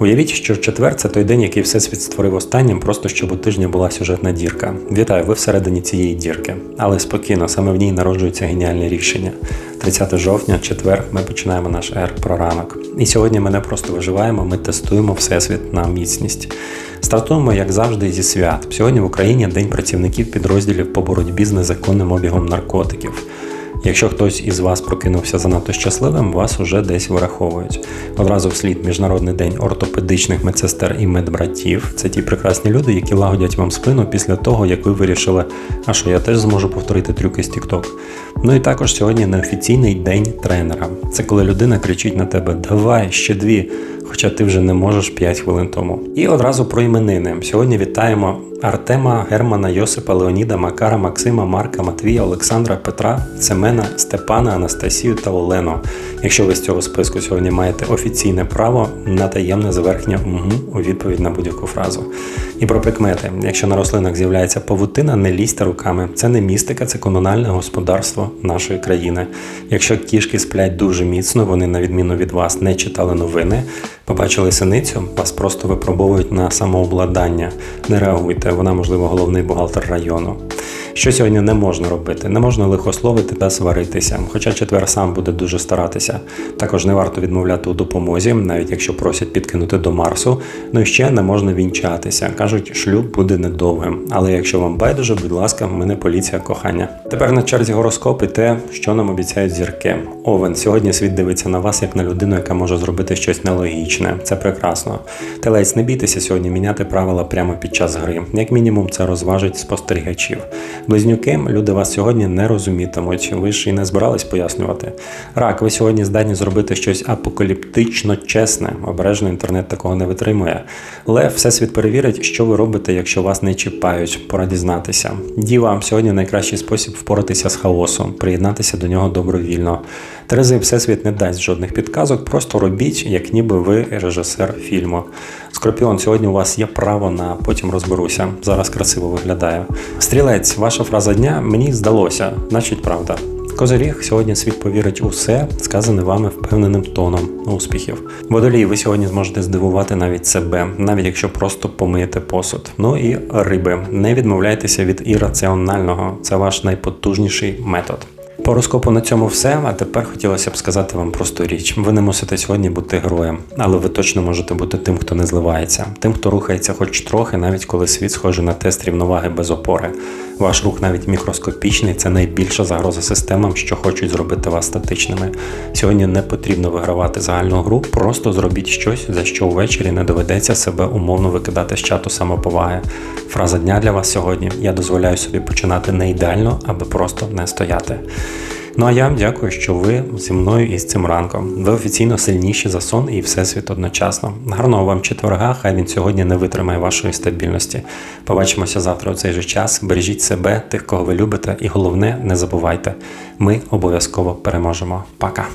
Уявіть, що четвер це той день, який всесвіт створив останнім, просто щоб у тижня була сюжетна дірка. Вітаю, ви всередині цієї дірки. Але спокійно, саме в ній народжується геніальне рішення. 30 жовтня, четвер, ми починаємо наш ер про ранок. І сьогодні ми не просто виживаємо, ми тестуємо всесвіт на міцність. Стартуємо, як завжди, зі свят. Сьогодні в Україні День працівників підрозділів по боротьбі з незаконним обігом наркотиків. Якщо хтось із вас прокинувся занадто щасливим, вас уже десь вираховують. Одразу вслід Міжнародний день ортопедичних медсестер і медбратів. Це ті прекрасні люди, які лагодять вам спину після того, як ви вирішили, а що я теж зможу повторити трюки з TikTok. Ну і також сьогодні неофіційний день тренера. Це коли людина кричить на тебе Давай ще дві. Хоча ти вже не можеш 5 хвилин тому. І одразу про іменини. Сьогодні вітаємо Артема, Германа, Йосипа, Леоніда, Макара, Максима, Марка, Матвія, Олександра, Петра, Семена, Степана, Анастасію та Олену. Якщо ви з цього списку сьогодні маєте офіційне право на таємне заверхнє угу у відповідь на будь-яку фразу. І про прикмети. Якщо на рослинах з'являється павутина, не лізьте руками. Це не містика, це комунальне господарство нашої країни. Якщо кішки сплять дуже міцно, вони, на відміну від вас, не читали новини. Побачили синицю, вас просто випробовують на самообладання. Не реагуйте, вона, можливо, головний бухгалтер району. Що сьогодні не можна робити? Не можна лихословити та сваритися, хоча четвер сам буде дуже старатися. Також не варто відмовляти у допомозі, навіть якщо просять підкинути до Марсу. Ну і ще не можна вінчатися. Кажуть, шлюб буде недовгим. Але якщо вам байдуже, будь ласка, в мене поліція кохання. Тепер на черзі гороскоп і те, що нам обіцяють зірки. Овен сьогодні світ дивиться на вас як на людину, яка може зробити щось нелогічне. Це прекрасно. Телець, не бійтеся сьогодні міняти правила прямо під час гри. Як мінімум, це розважить спостерігачів. Близнюки, люди вас сьогодні не розумітимуть. Ви ж і не збирались пояснювати. Рак, ви сьогодні здатні зробити щось апокаліптично чесне. Обережно інтернет такого не витримує. Лев, всесвіт перевірить, що ви робите, якщо вас не чіпають. Пора дізнатися. Діва, сьогодні найкращий спосіб впоратися з хаосом, приєднатися до нього добровільно. Терези, всесвіт не дасть жодних підказок, просто робіть, як ніби ви режисер фільму. Скорпіон, сьогодні у вас є право на потім розберуся. Зараз красиво виглядає. Стрілець, ваша фраза дня мені здалося, значить правда. Козиріг, сьогодні світ повірить усе, сказане вами впевненим тоном успіхів. Водолій, ви сьогодні зможете здивувати навіть себе, навіть якщо просто помиєте посуд. Ну і риби, не відмовляйтеся від ірраціонального, це ваш найпотужніший метод. По розкопу на цьому все. А тепер хотілося б сказати вам просту річ. Ви не мусите сьогодні бути героєм, але ви точно можете бути тим, хто не зливається, тим, хто рухається хоч трохи, навіть коли світ схожий на тест рівноваги без опори. Ваш рух навіть мікроскопічний це найбільша загроза системам, що хочуть зробити вас статичними. Сьогодні не потрібно вигравати загальну гру, просто зробіть щось, за що ввечері не доведеться себе умовно викидати з чату самоповаги. Фраза дня для вас сьогодні: я дозволяю собі починати не ідеально, аби просто не стояти. Ну а я вам дякую, що ви зі мною із цим ранком. Ви офіційно сильніші за сон і всесвіт одночасно. Гарного вам четверга, хай він сьогодні не витримає вашої стабільності. Побачимося завтра у цей же час. Бережіть себе, тих, кого ви любите, і головне, не забувайте, ми обов'язково переможемо. Пока!